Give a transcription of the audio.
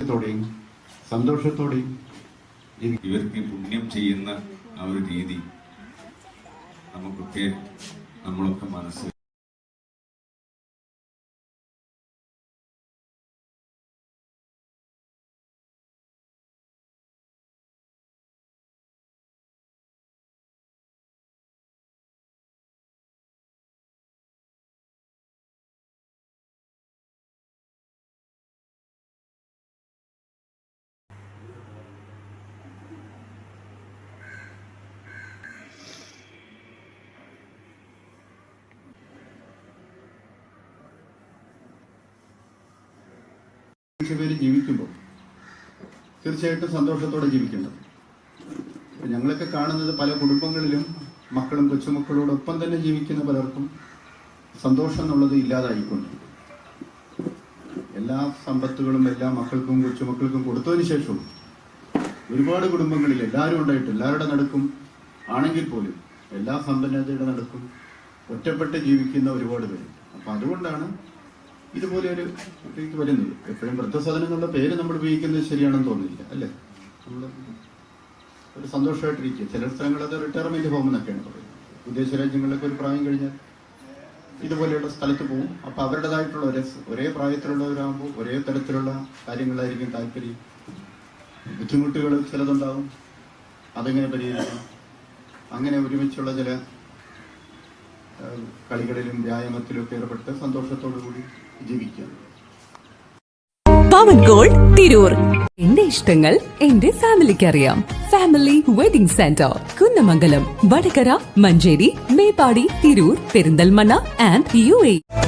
ത്തോടെയും സന്തോഷത്തോടെയും ഇവർക്ക് പുണ്യം ചെയ്യുന്ന ആ ഒരു രീതി നമുക്കൊക്കെ നമ്മളൊക്കെ മനസ്സ് പേര് ജീവിക്കുമ്പോൾ തീർച്ചയായിട്ടും സന്തോഷത്തോടെ ജീവിക്കുന്നത് ഞങ്ങളൊക്കെ കാണുന്നത് പല കുടുംബങ്ങളിലും മക്കളും കൊച്ചുമക്കളോടൊപ്പം തന്നെ ജീവിക്കുന്ന പലർക്കും സന്തോഷം എന്നുള്ളത് ഇല്ലാതായിക്കൊണ്ട്. എല്ലാ സമ്പത്തുകളും എല്ലാ മക്കൾക്കും കൊച്ചുമക്കൾക്കും കൊടുത്തതിന് ശേഷവും ഒരുപാട് കുടുംബങ്ങളിൽ എല്ലാവരും ഉണ്ടായിട്ട് എല്ലാവരുടെ നടുക്കും ആണെങ്കിൽ പോലും എല്ലാ സമ്പന്നതയുടെ നടുക്കും ഒറ്റപ്പെട്ട് ജീവിക്കുന്ന ഒരുപാട് പേര് അപ്പൊ അതുകൊണ്ടാണ് ഇതുപോലെ ഒരു ഇതിലേക്ക് വരുന്നത് എപ്പോഴും വൃദ്ധസദനം എന്നുള്ള പേര് നമ്മൾ ഉപയോഗിക്കുന്നത് ശരിയാണെന്ന് തോന്നുന്നില്ല അല്ലേ? നമ്മൾ ഒരു സന്തോഷമായിട്ടിരിക്കുക. ചില സ്ഥലങ്ങളത് റിട്ടയർമെന്റ് ഹോം എന്നൊക്കെയാണ് പറയുന്നത്. വിദേശ രാജ്യങ്ങളിലൊക്കെ ഒരു പ്രായം കഴിഞ്ഞാൽ ഇതുപോലെയുള്ള സ്ഥലത്ത് പോകും അപ്പൊ അവരുടേതായിട്ടുള്ള ഒരേ ഒരേ പ്രായത്തിലുള്ളവരാകുമ്പോൾ ഒരേ തരത്തിലുള്ള കാര്യങ്ങളായിരിക്കും താല്പര്യം. ബുദ്ധിമുട്ടുകൾ ചിലതുണ്ടാവും. അതെങ്ങനെ പരിഹരിക്കണം? അങ്ങനെ ഒരുമിച്ചുള്ള ചില കളികളിലും വ്യായാമത്തിലും ഒക്കെ ഏർപ്പെട്ട് സന്തോഷത്തോടു കൂടി ജീവിക്കാം പവൻ ഗോൾഡ് തിരൂർ എന്റെ ഇഷ്ടങ്ങൾ എന്റെ ഫാമിലിക്ക് അറിയാം family wedding centre Kunnamangalam Vadakara Manjeri Meppadi Tirur Perinthalmanna and U A.